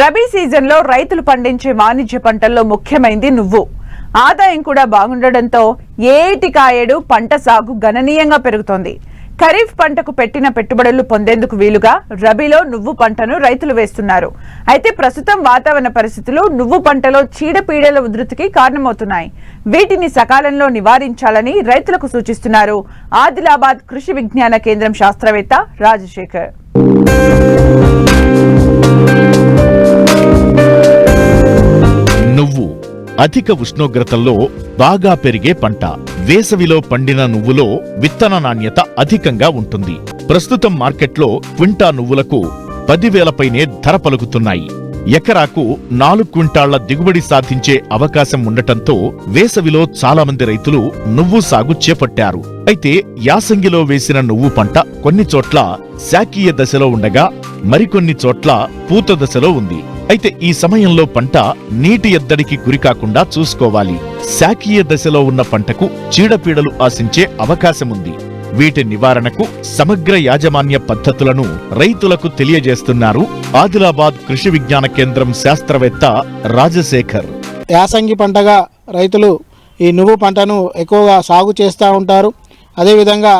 రబీ సీజన్లో రైతులు పండించే వాణిజ్య పంటల్లో ముఖ్యమైంది నువ్వు. ఆదాయం కూడా బాగుండడంతో ఏటి కాయడు పంట సాగు గణనీయంగా పెరుగుతోంది. ఖరీఫ్ పంటకు పెట్టిన పెట్టుబడులు పొందేందుకు వీలుగా రబీలో నువ్వు పంటను రైతులు వేస్తున్నారు. అయితే ప్రస్తుతం వాతావరణ పరిస్థితులు నువ్వు పంటలో చీడపీడల ఉధృతికి కారణమవుతున్నాయి. వీటిని సకాలంలో నివారించాలని రైతులకు సూచిస్తున్నారు ఆదిలాబాద్ కృషి విజ్ఞాన కేంద్రం శాస్త్రవేత్త రాజశేఖర్. అధిక ఉష్ణోగ్రతల్లో బాగా పెరిగే పంట. వేసవిలో పండిన నువ్వులో విత్తన నాణ్యత అధికంగా ఉంటుంది. ప్రస్తుతం మార్కెట్లో క్వింటా నువ్వులకు పదివేలపైనే ధర పలుకుతున్నాయి. ఎకరాకు నాలుగు క్వింటాళ్ళ దిగుబడి సాధించే అవకాశం ఉండటంతో వేసవిలో చాలామంది రైతులు నువ్వు సాగు చేపట్టారు. అయితే యాసంగిలో వేసిన నువ్వు పంట కొన్ని చోట్ల శాకీయ దశలో ఉండగా మరికొన్ని చోట్ల పూత దశలో ఉంది. అయితే ఈ సమయంలో పంట నీటి ఎద్దడికి గురికాకుండా చూసుకోవాలి. శాకీయ దశలో ఉన్న పంటకు చీడపీడలు ఆశించే అవకాశముంది. వీటి నివారణకు సమగ్ర యాజమాన్య పద్ధతులను రైతులకు తెలియజేస్తున్నారు ఆదిలాబాద్ కృషి విజ్ఞాన కేంద్రం శాస్త్రవేత్త రాజశేఖర్. యాసంగి పంటగా రైతులు ఈ నువ్వు పంటను ఎక్కువగా సాగు చేస్తూ ఉంటారు. అదేవిధంగా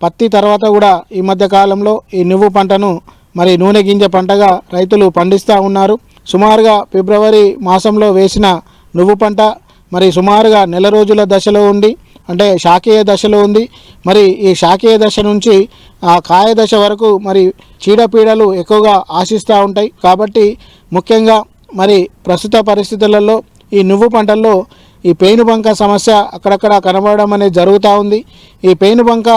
పత్తి తర్వాత కూడా ఈ మధ్య కాలంలో ఈ నువ్వు పంటను మరి నూనె గింజ పంటగా రైతులు పండిస్తూ ఉన్నారు. సుమారుగా ఫిబ్రవరి మాసంలో వేసిన నువ్వు పంట మరి సుమారుగా నెల రోజుల దశలో ఉండి అంటే శాఖీయ దశలో ఉంది. మరి ఈ శాఖీయ దశ నుంచి ఆ కాయ దశ వరకు మరి చీడపీడలు ఎక్కువగా ఆశిస్తూ ఉంటాయి. కాబట్టి ముఖ్యంగా మరి ప్రస్తుత పరిస్థితులలో ఈ నువ్వు పంటల్లో ఈ పేనుబంక సమస్య అక్కడక్కడ కనబడడం అనేది జరుగుతూ ఉంది. ఈ పేనుబంక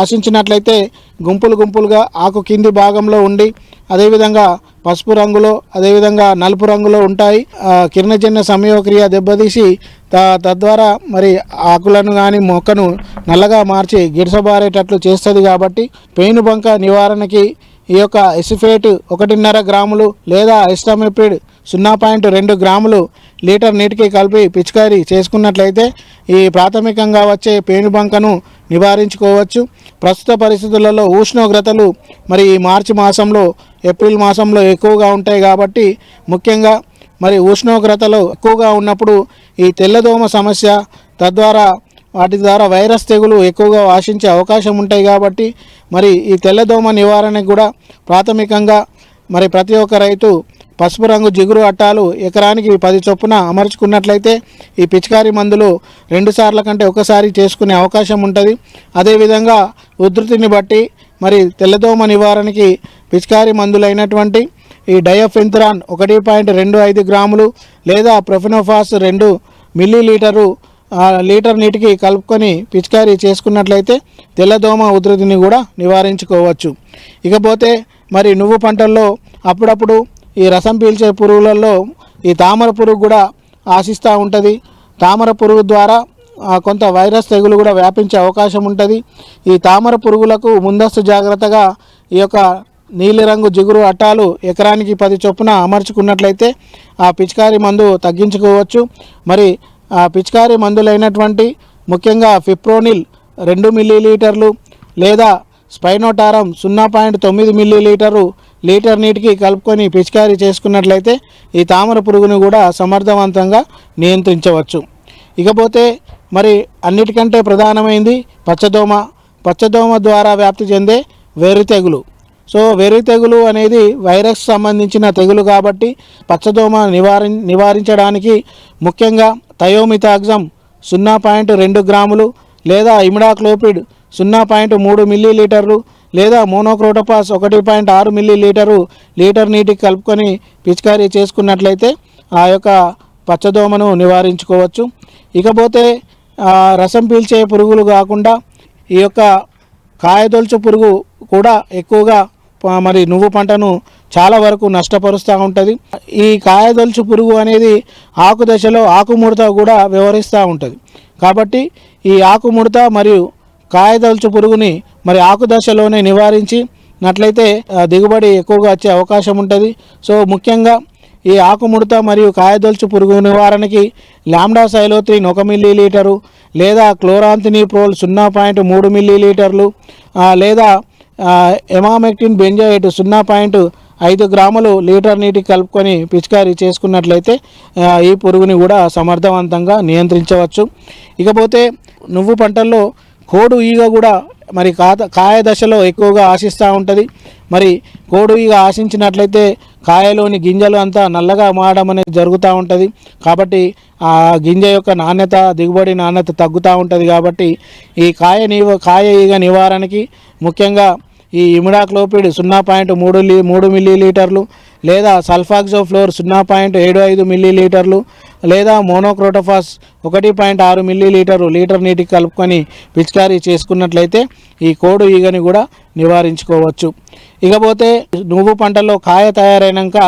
ఆశించినట్లయితే గుంపులు గుంపులుగా ఆకు కింది భాగంలో ఉండి అదేవిధంగా పసుపు రంగులో అదేవిధంగా నలుపు రంగులో ఉంటాయి. కిరణజన్య సమయోక్రియ దెబ్బతీసి త- తద్వారా మరి ఆకులను కానీ మొక్కను నల్లగా మార్చి గిడసబారేటట్లు చేస్తుంది కాబట్టి పేనుబంక నివారణకి ఈ యొక్క ఎసిఫేట్ ఒకటిన్నర గ్రాములు లేదా ఎస్టామిపిడ్ సున్నా పాయింట్ రెండు గ్రాములు లీటర్ నీటికి కలిపి పిచికారీ చేసుకున్నట్లయితే ఈ ప్రాథమికంగా వచ్చే పేనుబంకను నివారించుకోవచ్చు. ప్రస్తుత పరిస్థితులలో ఉష్ణోగ్రతలు మరి ఈ మార్చి మాసంలో ఏప్రిల్ మాసంలో ఎక్కువగా ఉంటాయి కాబట్టి ముఖ్యంగా మరి ఉష్ణోగ్రతలు ఎక్కువగా ఉన్నప్పుడు ఈ తెల్లదోమ సమస్య తద్వారా వాటి ద్వారా వైరస్ తెగులు ఎక్కువగా ఆశించే అవకాశం ఉంటాయి కాబట్టి మరి ఈ తెల్లదోమ నివారణకు కూడా ప్రాథమికంగా మరి ప్రతి ఒక్క రైతు పసుపు రంగు జిగురు అట్టాలు ఎకరానికి పది చొప్పున అమర్చుకున్నట్లయితే ఈ పిచికారి మందులు రెండు సార్ల కంటే ఒకసారి చేసుకునే అవకాశం ఉంటుంది. అదేవిధంగా ఉధృతిని బట్టి మరి తెల్లదోమ నివారణకి పిచికారి మందులైనటువంటి ఈ డయోఫెంథరాన్ ఒకటి పాయింట్ రెండు ఐదు గ్రాములు లేదా ప్రొఫినోఫాస్ రెండు మిల్లీ లీటరు లీటర్ నీటికి కలుపుకొని పిచికారీ చేసుకున్నట్లయితే తెల్లదోమ ఉధృతిని కూడా నివారించుకోవచ్చు. ఇకపోతే మరి నువ్వు పంటల్లో అప్పుడప్పుడు ఈ రసం పీల్చే పురుగులలో ఈ తామర పురుగు కూడా ఆశిస్తూ ఉంటుంది. తామర పురుగు ద్వారా కొంత వైరస్ తెగులు కూడా వ్యాపించే అవకాశం ఉంటుంది. ఈ తామర పురుగులకు ముందస్తు జాగ్రత్తగా ఈ యొక్క నీలిరంగు జిగురు అట్టాలు ఎకరానికి పది చొప్పున అమర్చుకున్నట్లయితే ఆ పిచికారి మందు తగ్గించుకోవచ్చు. మరి ఆ పిచికారి మందులైనటువంటి ముఖ్యంగా ఫిప్రోనిల్ రెండు మిల్లీలీటర్లు లేదా స్పైనోటారం సున్నా పాయింట్ తొమ్మిది మిల్లీలీటరు లీటర్ నీటికి కలుపుకొని పిచికారీ చేసుకున్నట్లయితే ఈ తామర పురుగును కూడా సమర్థవంతంగా నియంత్రించవచ్చు. ఇకపోతే మరి అన్నిటికంటే ప్రధానమైంది పచ్చదోమ. పచ్చదోమ ద్వారా వ్యాప్తి చెందే వెర్రి తెగులు. సో వెర్రి తెగులు అనేది వైరస్ సంబంధించిన తెగులు కాబట్టి పచ్చదోమ నివారి నివారించడానికి ముఖ్యంగా థయోమితాగ్జం సున్నా పాయింట్ రెండు గ్రాములు లేదా ఇమిడాక్లోపిడ్ సున్నా పాయింట్ మూడు మిల్లీ లీటర్లు లేదా మోనోక్రోటోపాస్ ఒకటి పాయింట్ ఆరు మిల్లీ లీటరు లీటర్ నీటికి కలుపుకొని పిచికారీ చేసుకున్నట్లయితే ఆ యొక్క పచ్చదోమను నివారించుకోవచ్చు. ఇకపోతే రసం పీల్చే పురుగులు కాకుండా ఈ యొక్క కాయదొలుచు పురుగు కూడా ఎక్కువగా మరి నువ్వు పంటను చాలా వరకు నష్టపరుస్తూ ఉంటుంది. ఈ కాయదొలుచు పురుగు అనేది ఆకు దశలో ఆకుముడత కూడా వ్యవహరిస్తూ ఉంటుంది. కాబట్టి ఈ ఆకుముడత మరియు కాయదొలుచు పురుగుని మరి ఆకు దశలోనే నివారించి నట్లయితే దిగుబడి ఎక్కువగా వచ్చే అవకాశం ఉంటుంది. సో ముఖ్యంగా ఈ ఆకుముడత మరియు కాయదొలుచు పురుగు నివారణకి లాండా సైలోత్రిన్ ఒక మిల్లీ లీటరు లేదా క్లోరాంతినిప్రోల్ సున్నా పాయింట్ మూడు మిల్లీ లీటర్లు లేదా ఎమామెక్టిన్ బెంజోయేట్ సున్నా పాయింట్ ఐదు గ్రాములు లీటర్ నీటికి కలుపుకొని పిచికారీ చేసుకున్నట్లయితే ఈ పురుగుని కూడా సమర్థవంతంగా నియంత్రించవచ్చు. ఇకపోతే నువ్వు పంటల్లో కోడు ఈగ కూడా మరి కాత కాయ దశలో ఎక్కువగా ఆశిస్తూ ఉంటుంది. మరి కోడు ఈగ ఆశించినట్లయితే కాయలోని గింజలు అంతా నల్లగా మారడం అనేది జరుగుతూ ఉంటుంది. కాబట్టి ఆ గింజ యొక్క నాణ్యత దిగుబడి నాణ్యత తగ్గుతూ ఉంటుంది కాబట్టి ఈ కాయ నివ కాయ ఈగ నివారణకి ముఖ్యంగా ఈ ఇమిడాక్లోపిడ్ సున్నా పాయింట్ మూడు లీ మూడు మిల్లీ లీటర్లు లేదా సల్ఫాక్సోఫ్లోర్ సున్నా పాయింట్ ఏడు ఐదు మిల్లీ లీటర్లు లేదా మోనోక్రోటోఫాస్ ఒకటి పాయింట్ ఆరు మిల్లీ లీటరు లీటర్ నీటికి కలుపుకొని పిచికారీ చేసుకున్నట్లయితే ఈ కోడు ఈగని కూడా నివారించుకోవచ్చు. ఇకపోతే నువ్వు పంటల్లో కాయ తయారైనాక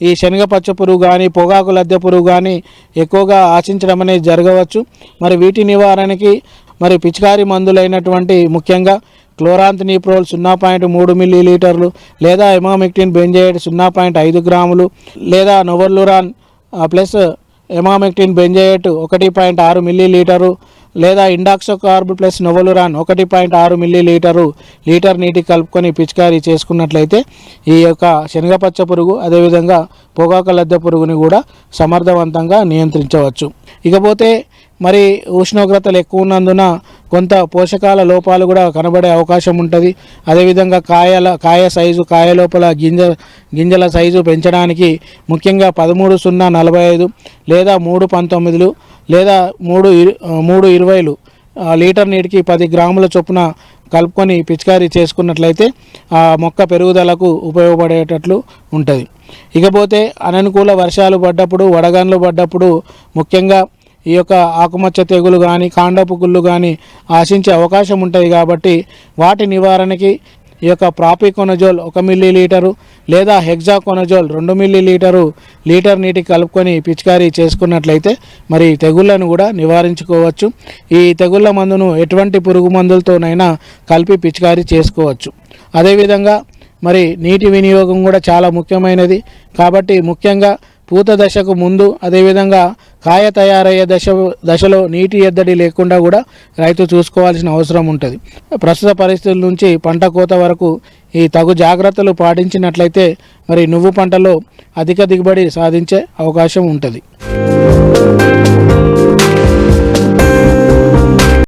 ఈ శనగ పచ్చ పురుగు కానీ పొగాకు లద్దె పురుగు కానీ ఎక్కువగా ఆశించడం అనేది జరగవచ్చు. మరి వీటి నివారణకి మరి పిచికారీ మందులైనటువంటి ముఖ్యంగా క్లోరాంతనీప్రోల్ సున్నా పాయింట్ మూడు మిల్లీ లీటర్లు లేదా ఎమామిక్టిన్ బెంజైడ్ సున్నా పాయింట్ ఐదు గ్రాములు లేదా నొవర్లురాన్ ప్లస్ ఎమామిక్టిన్ బెంజైట్ ఒకటి పాయింట్ ఆరు మిల్లీ లీటరు లేదా ఇండాక్సోకార్బ్ ప్లస్ నొవలురాన్ ఒకటి పాయింట్ ఆరు మిల్లీ లీటరు లీటర్ నీటి కలుపుకొని పిచికారీ చేసుకున్నట్లయితే ఈ యొక్క శనగపచ్చ పురుగు అదేవిధంగా పొగాకు లద్దె పురుగుని కూడా సమర్థవంతంగా నియంత్రించవచ్చు. ఇకపోతే మరి ఉష్ణోగ్రతలు ఎక్కువ ఉన్నందున కొంత పోషకాల లోపాలు కూడా కనబడే అవకాశం ఉంటుంది. అదేవిధంగా కాయల కాయ సైజు కాయ లోపల గింజ గింజల సైజు పెంచడానికి ముఖ్యంగా పదమూడు సున్నా నలభై ఐదు లేదా మూడు పంతొమ్మిదిలు లేదా మూడు మూడు ఇరవైలు లీటర్ నీటికి పది గ్రాముల చొప్పున కలుపుకొని పిచికారీ చేసుకున్నట్లయితే ఆ మొక్క పెరుగుదలకు ఉపయోగపడేటట్లు ఉంటుంది. ఇకపోతే అననుకూల వర్షాలు పడ్డప్పుడు వడగండ్లు పడ్డప్పుడు ముఖ్యంగా ఈ యొక్క ఆకుమచ్చ తెగులు కానీ కాండపు గుళ్ళు కానీ ఆశించే అవకాశం ఉంటాయి కాబట్టి వాటి నివారణకి ఈ యొక్క ప్రాపికొనజోల్ ఒక మిల్లీ లీటరు లేదా హెగ్జాకొనజోల్ రెండు మిల్లీ లీటరు లీటర్ నీటికి కలుపుకొని పిచికారీ చేసుకున్నట్లయితే మరి తెగుళ్ళను కూడా నివారించుకోవచ్చు. ఈ తెగుళ్ళ మందును ఎటువంటి పురుగు మందులతోనైనా కలిపి పిచికారీ చేసుకోవచ్చు. అదేవిధంగా మరి నీటి వినియోగం కూడా చాలా ముఖ్యమైనది. కాబట్టి ముఖ్యంగా పూత దశకు ముందు అదేవిధంగా కాయ తయారయ్యే దశ దశలో నీటి ఎద్దడి లేకుండా కూడా రైతు చూసుకోవాల్సిన అవసరం ఉంటుంది. ప్రస్తుత పరిస్థితుల నుంచి పంట కోత వరకు ఈ తగు జాగ్రత్తలు పాటించినట్లయితే మరి నువ్వు పంటలో అధిక దిగుబడి సాధించే అవకాశం ఉంటుంది.